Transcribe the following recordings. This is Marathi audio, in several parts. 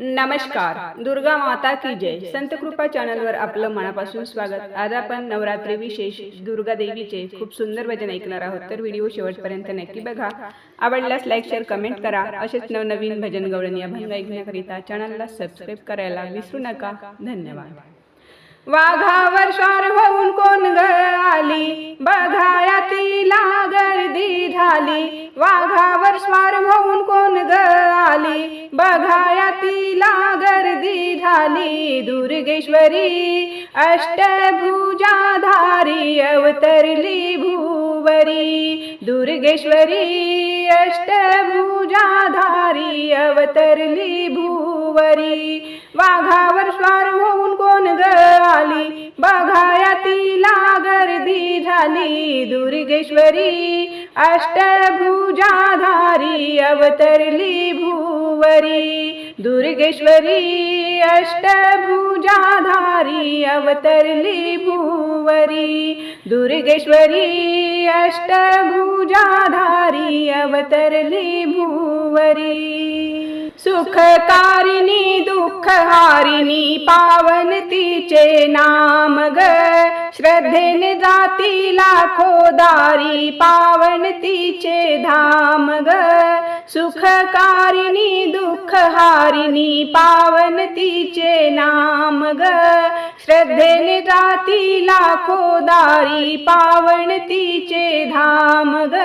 नमस्कार. दुर्गा माता की जय. संत कृपा चॅनलवर आपलं मनापासून स्वागत. आज आपण नवरात्री विशेष दुर्गा देवीचे खूप सुंदर भजन ऐकणार आहोत. तर व्हिडिओ शेवटपर्यंत नक्की बघा. आवडल्यास लाईक शेअर कमेंट करा. असेच नवनवीन भजन गवळणी अभंग ऐकण्याकरिता चॅनलला सबस्क्राईब करायला विसरू नका. धन्यवाद. वाघावर स्वार होऊन कोण ग आली? बघाया तिला गर्दी झाली. वाघावर स्वार होऊन कोण ग आली? बघाया तिला गर्दी झाली दुर्गेश्वरी अष्टभुजाधारी अवतरली भूवरी. दुर्गेश्वरी अष्टभुजाधारी अवतरली भूवरी. वाघावर स्वार होऊन कोण ग आली? बघाया तिला गर्दी झाली दुर्गेश्वरी अष्टभुजाधारी अवतरली भूवरी. दुर्गेश्वरी अष्टभुजाधारी अवतरली भूवरी. दुर्गेश्वरी अष्टभुजाधारी अवतरली भूवरी. सुखकारिणी दुःखहारिणी पावन तिचे नाम ग. श्रद्धेने जाती लाखो दारी पावन तिचे धाम ग. सुखकारिणी दुःखहारिणी पावन तिचे नाम ग. श्रद्धेने जाती लाखो दारी पावन तिचे धाम ग.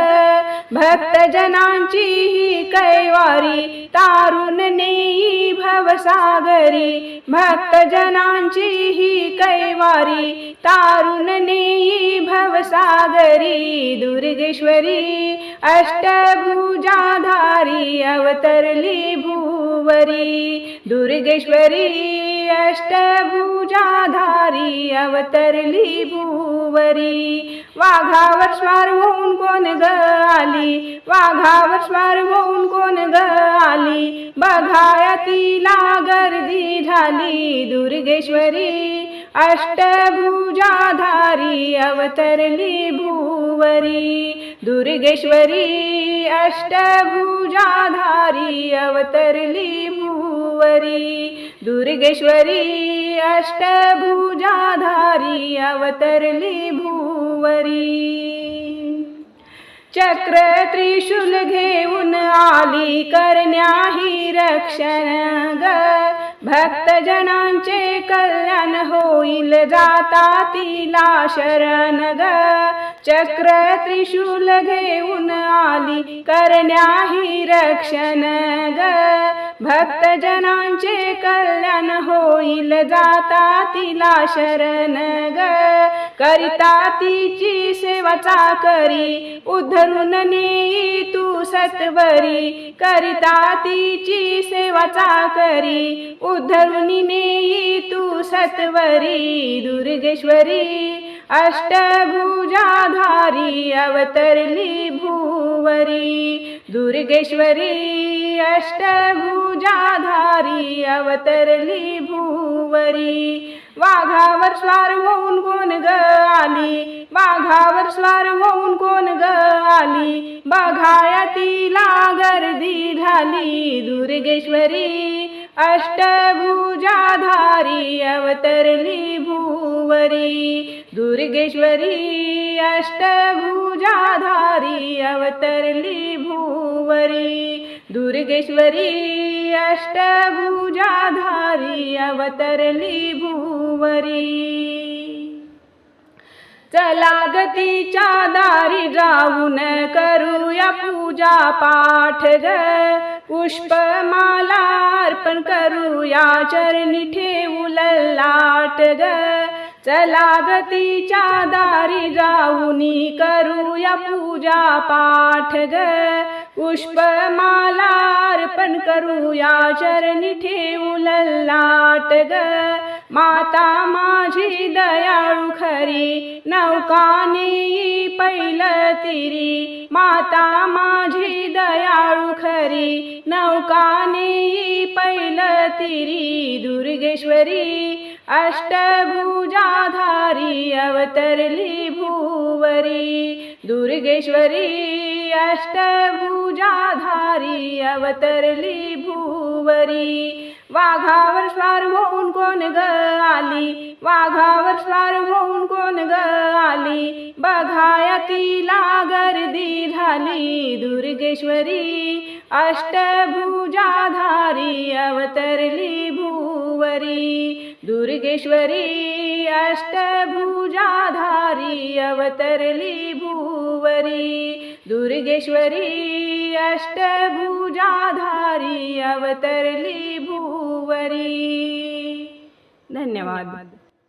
भक्तजनांची ही कैवारी तारुण नेई भवसागरी. भक्तजनांची ही कैवारी तारुण नेई भवसागरी. दुर्गेश्वरी अष्टभुजाधारी अवतरली भूवरी दुर्गेश्वरी अष्टभुजाधारी अवतरली भूवरी. वाघावर स्वार होऊन कोण ग आली? वाघावर स्वार होऊन कोण ग आली? बघाया तिला गर्दी झाली दुर्गेश्वरी अष्टभुजाधारी अवतरली भूवरी दुर्गेश्वरी अष्टभुजाधारी अवतरली भूवरी दुर्गेश्वरी अष्टभुजाधारी अवतरली भूवरी। चक्र त्रिशूल घेऊन आली करण्याही रक्षण ग भक्तजनांचे कल्याण होईल जाता तिला शरण ग चक्र त्रिशूल घेऊन आली करण्याही रक्षण ग भक्तजनांचे कल्याण होईल जाता तिला शरण ग. करिता तिची सेवाचा करी उद्धरून नेई तू सत्वरी. करिता तिची सेवाचा करी उद्धरून नेई तू सत्वरी. दुर्गेश्वरी अष्टभुजाधारी अवतरली भूवरी। दुर्गेश्वरी अष्टभुजाधारी अवतरली भूवरी। वाघावर स्वार होऊन कोण ग आली? वाघावर स्वार होऊन कोण ग आली? बघाया तिला गर्दी झाली। दुर्गेश्वरी अष्टभुजाधारी अवतरली भूवरी. दुर्गेश्वरी अष्टभुजाधारी अवतरली भूवरी. दुर्गेश्वरी अष्टभुजाधारी अवतरली भूवरी. चला गतीच्या दारी जाऊन करूया पूजा पाठ ग. पुष्पमाला अर्पण करूया चरणी ठेवू लाट ग. चला गतीच्या दारी जाऊनी करूया पूजा पाठ ग. पुष्पमाला अर्पण करूया चरणी ठेवू लाट ग. माता माझी दयाळू खरी नौकाने पैल तिरी. माता माझी दयाळू खरी नौकाने पैल तिरी. दुर्गेश्वरी अष्टभुजाधारी अवतरली भूवरी. दुर्गेश्वरी अष्टभुजाधारी अवतरली भूवरी. वाघावर स्वार होऊन कोण ग आली? वाघावर स्वार होऊन कोण ग आली? बघाया तिला गर्दी झाली दुर्गेश्वरी अष्टभुजाधारी अवतरली भुवरी. दुर्गेश्वरी अष्टभुजाधारी अवतरली भुवरी. दुर्गेश्वरी अष्टभुजाधारी अवतरली भुवरी। धन्यवाद।